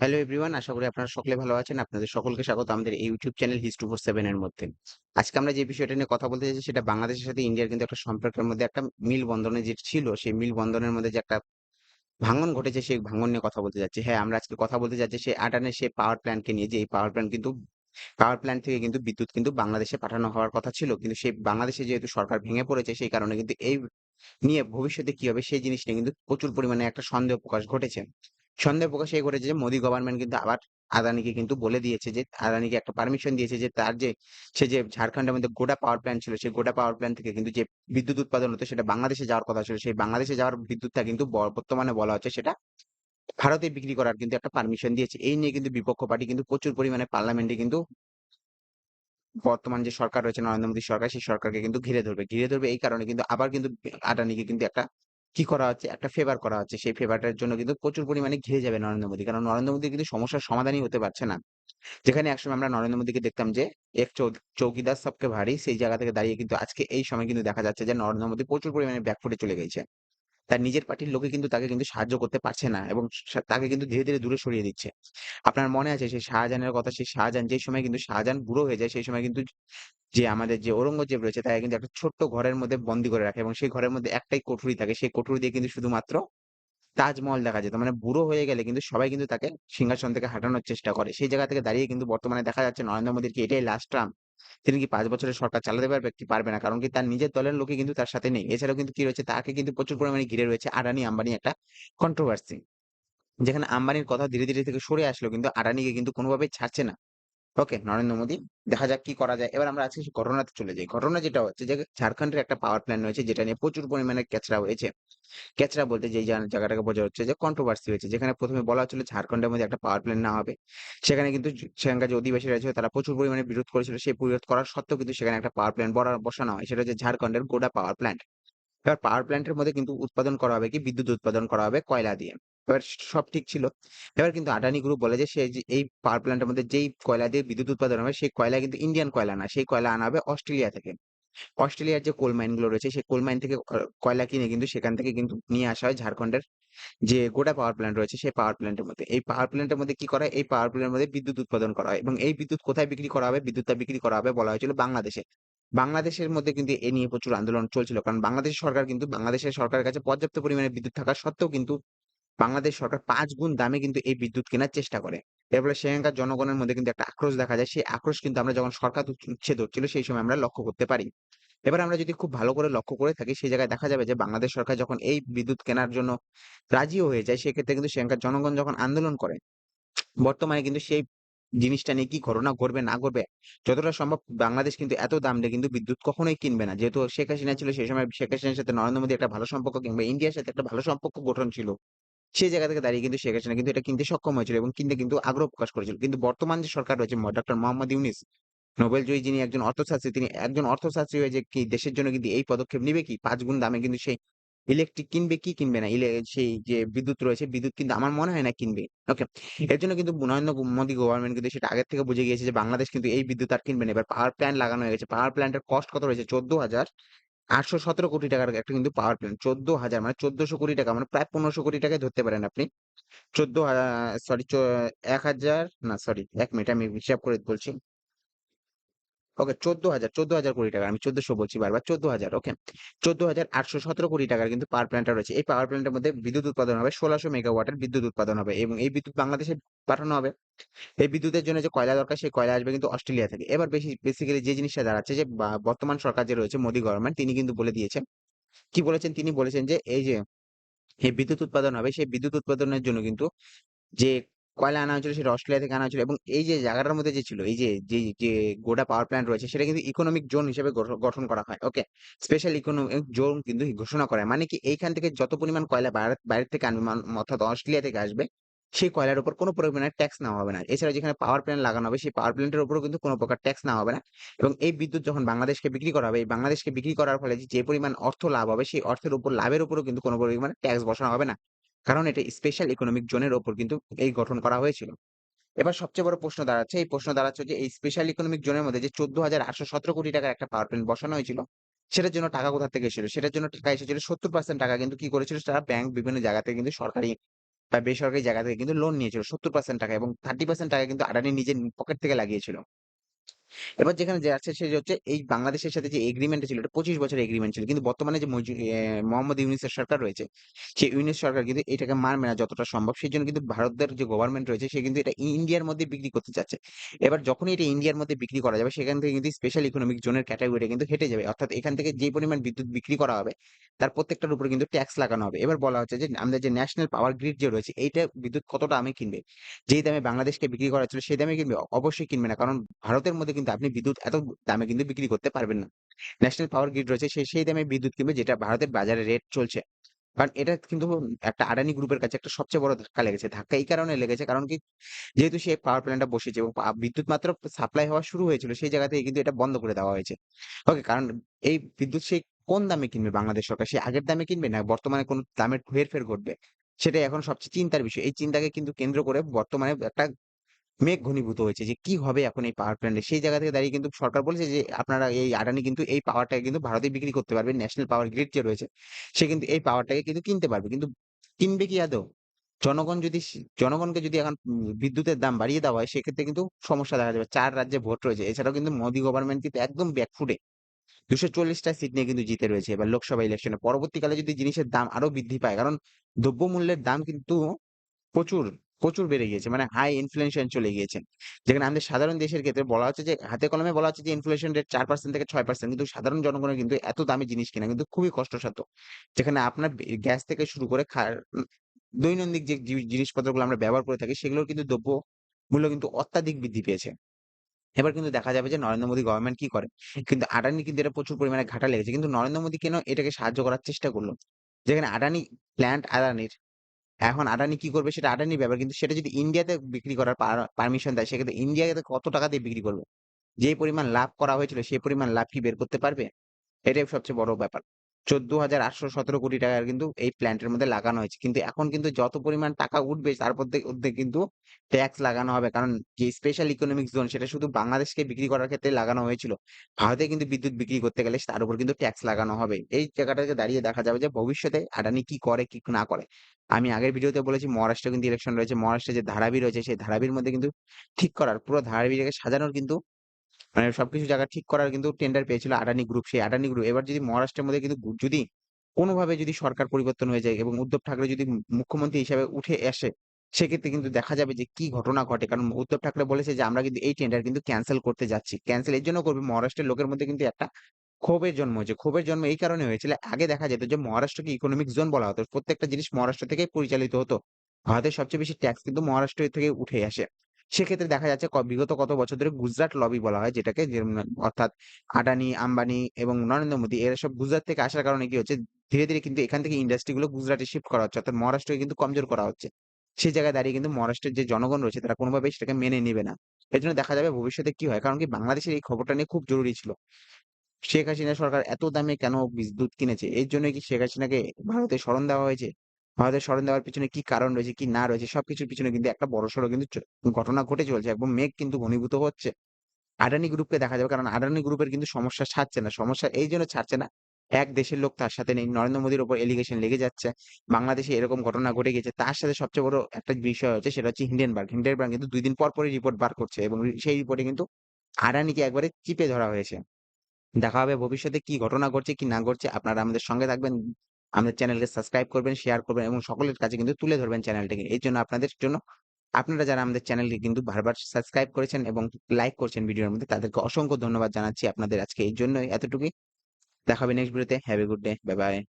Hello everyone আশা করি আপনারা সকলে ভালো আছেন। আপনাদের সকলকে স্বাগত আমাদের ইউটিউব চ্যানেল হিস্টু ফোর সেভেন এর মধ্যে। আজকে আমরা যে বিষয়টা নিয়ে কথা বলতে চাইছি সেটা বাংলাদেশের সাথে ইন্ডিয়ার কিন্তু একটা সম্পর্কের মধ্যে একটা মিল বন্ধনে যে ছিল, সেই মিল বন্ধনের মধ্যে যে একটা ভাঙন ঘটেছে, সেই ভাঙন নিয়ে কথা বলতে যাচ্ছি। হ্যাঁ আমরা আজকে কথা বলতে যাচ্ছি সেই আটানের সেই পাওয়ার প্ল্যান্টকে নিয়ে, যে এই পাওয়ার প্ল্যান্ট কিন্তু পাওয়ার প্ল্যান্ট থেকে কিন্তু বিদ্যুৎ কিন্তু বাংলাদেশে পাঠানো হওয়ার কথা ছিল। কিন্তু সেই বাংলাদেশে যেহেতু সরকার ভেঙে পড়েছে, সেই কারণে কিন্তু এই নিয়ে ভবিষ্যতে কি হবে, সেই জিনিস নিয়ে কিন্তু প্রচুর পরিমাণে একটা সন্দেহ প্রকাশ ঘটেছে। সন্দেহ প্রকাশ এই ঘটেছে যে মোদী গভর্নমেন্ট কিন্তু আবার আদানিকে কিন্তু বলে দিয়েছে যে, আদানিকে একটা পারমিশন দিয়েছে যে, তার যে, সে যে ঝাড়খণ্ডের মধ্যে গোটা পাওয়ার প্ল্যান্ট ছিল সেই গোটা পাওয়ার প্ল্যান্ট থেকে কিন্তু যে বিদ্যুৎ উৎপাদন হতো, সেটা বাংলাদেশে যাওয়ার কথা ছিল। সেই বাংলাদেশে যাওয়ার বিদ্যুৎটা কিন্তু বর্তমানে বলা হচ্ছে সেটা ভারতে বিক্রি করার কিন্তু একটা পারমিশন দিয়েছে। এই নিয়ে কিন্তু বিপক্ষ পার্টি কিন্তু প্রচুর পরিমাণে পার্লামেন্টে কিন্তু বর্তমান যে সরকার রয়েছে, নরেন্দ্র মোদী সরকার, সেই সরকারকে কিন্তু ঘিরে ধরবে। ঘিরে ধরবে এই কারণে কিন্তু আবার কিন্তু আদানিকে কিন্তু একটা কি করা হচ্ছে একটা ফেভার করা হচ্ছে সেই ফেভারটার জন্য কিন্তু প্রচুর পরিমাণে ঘিরে যাবে নরেন্দ্র মোদী। কারণ নরেন্দ্র মোদী কিন্তু সমস্যার সমাধানই হতে পারছে না। যেখানে একসময় আমরা নরেন্দ্র মোদীকে দেখতাম যে এক চৌকিদার সবকে ভারী, সেই জায়গা থেকে দাঁড়িয়ে কিন্তু আজকে এই সময় কিন্তু দেখা যাচ্ছে যে, নরেন্দ্র মোদী প্রচুর পরিমাণে ব্যাকফুটে চলে গেছে। তার নিজের পার্টির লোকে কিন্তু তাকে কিন্তু সাহায্য করতে পারছে না এবং তাকে কিন্তু ধীরে ধীরে দূরে সরিয়ে দিচ্ছে। আপনার মনে আছে সেই শাহজাহানের কথা? সেই শাহজাহান যে সময় কিন্তু শাহজাহান বুড়ো হয়ে যায়, সেই সময় কিন্তু যে আমাদের যে ঔরঙ্গজেব রয়েছে, তাকে কিন্তু একটা ছোট্ট ঘরের মধ্যে বন্দি করে রাখে এবং সেই ঘরের মধ্যে একটাই কঠুরি থাকে। সেই কঠুরি দিয়ে কিন্তু শুধুমাত্র তাজমহল দেখা যেত মানে বুড়ো হয়ে গেলে কিন্তু সবাই কিন্তু তাকে সিংহাসন থেকে হাঁটানোর চেষ্টা করে। সেই জায়গা থেকে দাঁড়িয়ে কিন্তু বর্তমানে দেখা যাচ্ছে নরেন্দ্র মোদীর কি এটাই লাস্ট টার্ম তিনি কি পাঁচ বছরের সরকার চালাতে পারবে কি পারবে না? কারণ কি তার নিজের দলের লোকে কিন্তু তার সাথে নেই। এছাড়াও কিন্তু কি রয়েছে, তাকে কিন্তু প্রচুর পরিমাণে ঘিরে রয়েছে আডানি আম্বানি একটা কন্ট্রোভার্সি যেখানে আম্বানির কথা ধীরে ধীরে থেকে সরে আসলো কিন্তু আডানিকে কিন্তু কোনোভাবেই ছাড়ছে না। ওকে নরেন্দ্র মোদী, দেখা যাক কি করা যায়। এবার আমরা আজকে ঘটনাতে চলে যাই। ঘটনা যেটা হচ্ছে যে, ঝাড়খণ্ডের একটা পাওয়ার প্ল্যান্ট রয়েছে, যেটা নিয়ে প্রচুর পরিমাণে ক্যাচরা হয়েছে। ক্যাচরা বলতে জায়গা- জায়গাটাকে বোঝা হচ্ছে যে কন্ট্রোভার্সি হয়েছে, যেখানে প্রথমে বলা হচ্ছিল ঝাড়খণ্ডের মধ্যে একটা পাওয়ার প্ল্যান্ট না হবে। সেখানে কিন্তু সেখানকার যে অধিবাসী রয়েছে, তারা প্রচুর পরিমাণে বিরোধ করেছিল। সেই বিরোধ করার সত্ত্বেও কিন্তু সেখানে একটা পাওয়ার প্ল্যান্ট বসানো হয়। সেটা হচ্ছে ঝাড়খণ্ডের গোডা পাওয়ার প্ল্যান্ট এবার পাওয়ার প্ল্যান্টের মধ্যে কিন্তু উৎপাদন করা হবে কি? বিদ্যুৎ উৎপাদন করা হবে কয়লা দিয়ে। এবার সব ঠিক ছিল। এবার কিন্তু আদানি গ্রুপ বলে যে সেই এই পাওয়ার প্ল্যান্টের মধ্যে যেই কয়লা দিয়ে বিদ্যুৎ উৎপাদন হবে, সেই কয়লা কিন্তু ইন্ডিয়ান কয়লা না, সেই কয়লা আনা হবে অস্ট্রেলিয়া থেকে। অস্ট্রেলিয়ার যে কোল মাইনগুলো রয়েছে, সেই কোল মাইন থেকে কয়লা কিনে কিন্তু সেখান থেকে কিন্তু নিয়ে আসা হয় ঝাড়খণ্ডের যে গোটা পাওয়ার প্ল্যান্ট রয়েছে, সেই পাওয়ার প্ল্যান্টের মধ্যে। এই পাওয়ার প্ল্যান্টের মধ্যে কি করা এই পাওয়ার প্ল্যান্টের মধ্যে বিদ্যুৎ উৎপাদন করা হয় এবং এই বিদ্যুৎ কোথায় বিক্রি করা হবে? বিদ্যুৎটা বিক্রি করা হবে বলা হয়েছিল বাংলাদেশে। বাংলাদেশের মধ্যে কিন্তু এ নিয়ে প্রচুর আন্দোলন চলছিল, কারণ বাংলাদেশের সরকার কিন্তু, বাংলাদেশের সরকারের কাছে পর্যাপ্ত পরিমাণে বিদ্যুৎ থাকা সত্ত্বেও কিন্তু বাংলাদেশ সরকার পাঁচ গুণ দামে কিন্তু এই বিদ্যুৎ কেনার চেষ্টা করে। এর ফলে সেখানকার জনগণের মধ্যে কিন্তু একটা আক্রোশ দেখা যায়। সেই আক্রোশ কিন্তু আমরা যখন সরকার উচ্ছেদ হচ্ছিল সেই সময় আমরা লক্ষ্য করতে পারি। এবার আমরা যদি খুব ভালো করে লক্ষ্য করে থাকি, সেই জায়গায় দেখা যাবে যে বাংলাদেশ সরকার যখন এই বিদ্যুৎ কেনার জন্য রাজিও হয়ে যায়, সেক্ষেত্রে কিন্তু সেখানকার জনগণ যখন আন্দোলন করে, বর্তমানে কিন্তু সেই জিনিসটা নিয়ে কি ঘটনা ঘটবে, না ঘটবে, যতটা সম্ভব বাংলাদেশ কিন্তু এত দাম দিয়ে কিন্তু বিদ্যুৎ কখনোই কিনবে না। যেহেতু শেখ হাসিনা ছিল, সেই সময় শেখ হাসিনার সাথে নরেন্দ্র মোদী একটা ভালো সম্পর্ক কিংবা ইন্ডিয়ার সাথে একটা ভালো সম্পর্ক গঠন ছিল। সেই জায়গা থেকে দাঁড়িয়ে কিন্তু শেখ হাসিনা কিন্তু এটা কিনতে সক্ষম হয়েছিল এবং কিনতে কিন্তু আগ্রহ প্রকাশ করেছিল। কিন্তু বর্তমান যে সরকার রয়েছে ডক্টর মোহাম্মদ ইউনিস, নোবেল জয়ী যিনি একজন অর্থশাস্ত্রী, তিনি একজন অর্থশাস্ত্রী হয়ে যে কি দেশের জন্য কিন্তু এই পদক্ষেপ নিবে কি? পাঁচ গুণ দামে কিন্তু সেই ইলেকট্রিক কিনবে, কি কিনবে না? সেই যে বিদ্যুৎ রয়েছে, বিদ্যুৎ কিন্তু আমার মনে হয় না কিনবে। ওকে এর জন্য কিন্তু নরেন্দ্র মোদী গভর্নমেন্ট কিন্তু সেটা আগের থেকে বুঝে গিয়েছে যে বাংলাদেশ কিন্তু এই বিদ্যুৎ আর কিনবে না। এবার পাওয়ার প্ল্যান্ট লাগানো হয়ে গেছে। পাওয়ার প্ল্যান্টের কস্ট কত রয়েছে? চোদ্দ হাজার। আটশো সতেরো কোটি টাকার একটা কিন্তু পাওয়ার প্ল্যান্ট চোদ্দ হাজার মানে চোদ্দশো কোটি টাকা মানে প্রায় পনেরোশো কোটি টাকায় ধরতে পারেন আপনি। চোদ্দ সরি এক হাজার, না সরি এক মিনিট আমি হিসাব করে বলছি। ওকে চোদ্দ হাজার চোদ্দ হাজার কোটি টাকা, আমি চোদ্দশো বলছি বারবার, চোদ্দ হাজার ওকে চোদ্দ হাজার, আটশো সতেরো কোটি টাকার কিন্তু পাওয়ার প্ল্যান্টটা রয়েছে। এই পাওয়ার প্ল্যান্টের মধ্যে বিদ্যুৎ উৎপাদন হবে, ষোলোশো মেগাওয়াটের বিদ্যুৎ উৎপাদন হবে এবং এই বিদ্যুৎ বাংলাদেশে পাঠানো হবে। এই বিদ্যুতের জন্য যে কয়লা দরকার, সেই কয়লা আসবে কিন্তু অস্ট্রেলিয়া থেকে। এবার বেশি বেসিক্যালি যে জিনিসটা দাঁড়াচ্ছে যে বর্তমান সরকার যে রয়েছে, মোদী গভর্নমেন্ট তিনি কিন্তু বলে দিয়েছেন। কি বলেছেন? তিনি বলেছেন যে, এই যে বিদ্যুৎ উৎপাদন হবে, সেই বিদ্যুৎ উৎপাদনের জন্য কিন্তু যে কয়লা আনা হয়েছিল, সেটা অস্ট্রেলিয়া থেকে আনা হয়েছিল এবং এই যে জায়গাটার মধ্যে যে ছিল, এই যে যে যে গোটা পাওয়ার প্ল্যান্ট রয়েছে, সেটা কিন্তু ইকোনমিক জোন হিসেবে গঠন করা হয় ওকে স্পেশাল ইকোনমিক জোন কিন্তু ঘোষণা করা। মানে কি, এইখান থেকে যত পরিমাণ কয়লা বাইরে থেকে আনবে অর্থাৎ অস্ট্রেলিয়া থেকে আসবে সেই কয়লার উপর কোনো পরিমাণে ট্যাক্স নেওয়া হবে না। এছাড়া যেখানে পাওয়ার প্ল্যান্ট লাগানো হবে, সেই পাওয়ার প্ল্যান্টের উপরও কিন্তু কোনো প্রকার ট্যাক্স নেওয়া হবে না। এবং এই বিদ্যুৎ যখন বাংলাদেশকে বিক্রি করা হবে, এই বাংলাদেশকে বিক্রি করার ফলে যে পরিমাণ অর্থ লাভ হবে, সেই অর্থের উপর, লাভের উপরও কিন্তু কোনো পরিমাণে ট্যাক্স বসানো হবে না। কারণ এটা স্পেশাল ইকোনমিক জোনের ওপর কিন্তু এই গঠন করা হয়েছিল। এবার সবচেয়ে বড় প্রশ্ন দাঁড়াচ্ছে, এই প্রশ্ন দাঁড়াচ্ছে যে এই স্পেশাল ইকোনমিক জোনের মধ্যে যে চোদ্দ হাজার আটশো সতেরো কোটি টাকার একটা পাওয়ার প্ল্যান্ট বসানো হয়েছিল, সেটার জন্য টাকা কোথা থেকে এসেছিল? সেটার জন্য টাকা এসেছিল সত্তর পার্সেন্ট টাকা। কিন্তু কি করেছিল? তারা ব্যাংক বিভিন্ন জায়গা থেকে কিন্তু সরকারি বা বেসরকারি জায়গা থেকে কিন্তু লোন নিয়েছিল 70% টাকা এবং 30% টাকা কিন্তু আদানি নিজের পকেট থেকে লাগিয়েছিল। এবার যেখানে যাচ্ছে সেটা হচ্ছে এই বাংলাদেশের সাথে যে এগ্রিমেন্টটা ছিল এটা ২৫ বছরের এগ্রিমেন্ট ছিল। কিন্তু বর্তমানে যে মোহাম্মদ ইউনূসের সরকার রয়েছে, সেই ইউনূস সরকার কিন্তু এটাকে মানবে না যতটা সম্ভব। সেজন্য কিন্তু ভারতের যে গভর্নমেন্ট রয়েছে সে কিন্তু এটা ইন্ডিয়ার মধ্যে বিক্রি করতে চাচ্ছে। এবার যখনই এটা ইন্ডিয়ার মধ্যে বিক্রি করা যাবে সেখান থেকে কিন্তু স্পেশাল ইকোনমিক জোনের ক্যাটেগরিটা কিন্তু হেঁটে যাবে। অর্থাৎ এখান থেকে যে পরিমাণ বিদ্যুৎ বিক্রি করা হবে তার প্রত্যেকটার উপরে কিন্তু ট্যাক্স লাগানো হবে। এবার বলা হচ্ছে যে আমাদের যে ন্যাশনাল পাওয়ার গ্রিড যে রয়েছে এইটা বিদ্যুৎ কতটা দামে কিনবে? যেই দামে বাংলাদেশকে বিক্রি করা হচ্ছিল সেই দামে কিনবে? অবশ্যই কিনবে না। কারণ ভারতের মধ্যে কিন্তু আপনি বিদ্যুৎ এত দামে কিন্তু বিক্রি করতে পারবেন না। ন্যাশনাল পাওয়ার গ্রিড রয়েছে, সে, সেই দামে বিদ্যুৎ কিনবে যেটা ভারতের বাজারে রেট চলছে। কারণ এটা কিন্তু একটা আদানি গ্রুপের কাছে একটা সবচেয়ে বড় ধাক্কা লেগেছে। ধাক্কা এই কারণে লেগেছে কারণ কি, যেহেতু সে পাওয়ার প্ল্যান্টটা বসিয়েছে এবং বিদ্যুৎ মাত্র সাপ্লাই হওয়া শুরু হয়েছিল, সেই জায়গা থেকে কিন্তু এটা বন্ধ করে দেওয়া হয়েছে। ওকে কারণ এই বিদ্যুৎ সে কোন দামে কিনবে বাংলাদেশ সরকার? সে আগের দামে কিনবে না বর্তমানে কোন দামের হেরফের ঘটবে? সেটাই এখন সবচেয়ে চিন্তার বিষয়। এই চিন্তাকে কিন্তু কেন্দ্র করে বর্তমানে একটা মেঘ ঘনীভূত হয়েছে যে কি হবে এখন এই পাওয়ার প্ল্যান্টে? সেই জায়গা থেকে দাঁড়িয়ে কিন্তু সরকার বলেছে যে আপনারা এই আদানি কিন্তু এই পাওয়ারটাকে কিন্তু ভারতে বিক্রি করতে পারবে। ন্যাশনাল পাওয়ার গ্রিড যে রয়েছে সে কিন্তু এই পাওয়ারটাকে কিন্তু কিনতে পারবে। কিন্তু কিনবে কি আদৌ? জনগণ যদি জনগণকে যদি এখন বিদ্যুতের দাম বাড়িয়ে দেওয়া হয় সেক্ষেত্রে কিন্তু সমস্যা দেখা যাবে। চার রাজ্যে ভোট রয়েছে। এছাড়াও কিন্তু মোদি গভর্নমেন্ট কিন্তু একদম ব্যাকফুটে দুশো চল্লিশটা সিট নিয়ে কিন্তু জিতে রয়েছে এবার লোকসভা ইলেকশনে। পরবর্তীকালে যদি জিনিসের দাম আরও বৃদ্ধি পায় কারণ দ্রব্যমূল্যের দাম কিন্তু প্রচুর, প্রচুর বেড়ে গিয়েছে। মানে হাই ইনফ্লেশন চলে গিয়েছে। যেখানে আমাদের সাধারণ দেশের ক্ষেত্রে বলা হচ্ছে যে, হাতে কলমে বলা হচ্ছে যে ইনফ্লেশন রেট চার পার্সেন্ট থেকে ছয় পার্সেন্ট কিন্তু সাধারণ জনগণের কিন্তু এত দামি জিনিস কেনা কিন্তু খুবই কষ্টসাধ্য। যেখানে আপনার গ্যাস থেকে শুরু করে দৈনন্দিন যে জিনিসপত্রগুলো আমরা ব্যবহার করে থাকি, সেগুলোর কিন্তু দ্রব্য মূল্য কিন্তু অত্যাধিক বৃদ্ধি পেয়েছে। এবার কিন্তু দেখা যাবে যে, নরেন্দ্র মোদী গভর্নমেন্ট কি করে? কিন্তু আডানি কিন্তু এটা প্রচুর পরিমাণে ঘাটা লেগেছে। কিন্তু নরেন্দ্র মোদী কেন এটাকে সাহায্য করার চেষ্টা করল যেখানে আডানি প্ল্যান্ট আদানির। এখন আদানি কি করবে সেটা আদানির ব্যাপার। কিন্তু সেটা যদি ইন্ডিয়াতে বিক্রি করার পার পারমিশন দেয়, সেক্ষেত্রে ইন্ডিয়াতে কত টাকা দিয়ে বিক্রি করবে? যে পরিমাণ লাভ করা হয়েছিল, সেই পরিমাণ লাভ কি বের করতে পারবে? এটাই সবচেয়ে বড় ব্যাপার। ১৪,৮১৭ কোটি টাকা কিন্তু এই প্ল্যান্টের মধ্যে লাগানো হয়েছে। কিন্তু এখন কিন্তু যত পরিমাণ টাকা উঠবে তারপর মধ্যে কিন্তু ট্যাক্স লাগানো হবে। কারণ যে স্পেশাল ইকোনমিক জোন সেটা শুধু বাংলাদেশকে বিক্রি করার ক্ষেত্রে লাগানো হয়েছিল। ভারতে কিন্তু বিদ্যুৎ বিক্রি করতে গেলে তার উপর কিন্তু ট্যাক্স লাগানো হবে। এই জায়গাটাকে দাঁড়িয়ে দেখা যাবে যে ভবিষ্যতে আদানি কি করে কি না করে। আমি আগের ভিডিওতে বলেছি মহারাষ্ট্রে কিন্তু ইলেকশন রয়েছে। মহারাষ্ট্রে যে ধারাবি রয়েছে সেই ধারাবির মধ্যে কিন্তু ঠিক করার পুরো ধারাবিটাকে সাজানোর কিন্তু মানে সবকিছু জায়গা ঠিক করার কিন্তু টেন্ডার পেয়েছিল আদানি গ্রুপ। সেই আডানি গ্রুপ এবার যদি মহারাষ্ট্রের মধ্যে কিন্তু যদি কোনভাবে যদি সরকার পরিবর্তন হয়ে যায় এবং উদ্ধব ঠাকরে যদি মুখ্যমন্ত্রী হিসাবে উঠে আসে, সেক্ষেত্রে কিন্তু দেখা যাবে যে কি ঘটনা ঘটে। কারণ উদ্ধব ঠাকরে বলেছে যে আমরা কিন্তু এই টেন্ডার কিন্তু ক্যান্সেল করতে যাচ্ছি। ক্যান্সেল এর জন্য করবে মহারাষ্ট্রের লোকের মধ্যে কিন্তু একটা ক্ষোভের জন্ম হয়েছে। ক্ষোভের জন্ম এই কারণে হয়েছিল আগে দেখা যেত যে মহারাষ্ট্রকে ইকোনমিক জোন বলা হতো। প্রত্যেকটা জিনিস মহারাষ্ট্র থেকেই পরিচালিত হতো। ভারতের সবচেয়ে বেশি ট্যাক্স কিন্তু মহারাষ্ট্র থেকে উঠে আসে। সেক্ষেত্রে দেখা যাচ্ছে বিগত কত বছর ধরে গুজরাট লবি বলা হয় যেটাকে অর্থাৎ আডানি আম্বানি এবং নরেন্দ্র মোদী এরা সব গুজরাট থেকে আসার কারণে কি হচ্ছে ধীরে, ধীরে কিন্তু এখান থেকে ইন্ডাস্ট্রি গুলো গুজরাটে শিফট করা হচ্ছে। অর্থাৎ মহারাষ্ট্রকে কিন্তু কমজোর করা হচ্ছে। সেই জায়গায় দাঁড়িয়ে কিন্তু মহারাষ্ট্রের যে জনগণ রয়েছে তারা কোনভাবেই সেটাকে মেনে নিবে না। এর জন্য দেখা যাবে ভবিষ্যতে কি হয়। কারণ কি বাংলাদেশের এই খবরটা নিয়ে খুব জরুরি ছিল। শেখ হাসিনা সরকার এত দামে কেন বিদ্যুৎ কিনেছে? এর জন্যই কি শেখ হাসিনাকে ভারতে সরণ দেওয়া হয়েছে? ভারতে স্মরণ দেওয়ার পিছনে কি কারণ রয়েছে, কি না রয়েছে সবকিছুর পিছনে কিন্তু একটা বড়সড় কিন্তু ঘটনা ঘটে চলছে এবং মেঘ কিন্তু ঘনীভূত হচ্ছে। আদানি গ্রুপকে দেখা যাবে কারণ আদানি গ্রুপের কিন্তু সমস্যা ছাড়ছে না। সমস্যা এইজন্য ছাড়ছে না, এক দেশের লোক তার সাথে নেই। নরেন্দ্র মোদির উপর অ্যালিগেশন লেগে যাচ্ছে। বাংলাদেশে এরকম ঘটনা ঘটে গেছে। তার সাথে সবচেয়ে বড় একটা বিষয় হচ্ছে সেটা হচ্ছে হিন্ডেনবার্গ। হিন্ডেনবার্গ কিন্তু দুই দিন পর, পরই রিপোর্ট বার করছে এবং সেই রিপোর্টে কিন্তু আদানিকে একবারে চিপে ধরা হয়েছে। দেখা হবে ভবিষ্যতে কি ঘটনা ঘটছে, কি না ঘটছে। আপনারা আমাদের সঙ্গে থাকবেন। আমাদের চ্যানেলকে সাবস্ক্রাইব করবেন, শেয়ার করবেন এবং সকলের কাছে কিন্তু তুলে ধরবেন চ্যানেলটিকে। এই জন্য আপনাদের জন্য আপনারা যারা আমাদের চ্যানেলকে কিন্তু বারবার সাবস্ক্রাইব করেছেন এবং লাইক করছেন ভিডিওর মধ্যে তাদেরকে অসংখ্য ধন্যবাদ জানাচ্ছি আপনাদের আজকে এই জন্যই এতটুকুই। দেখাবে নেক্সট ভিডিওতে। Have a good day. Bye, bye.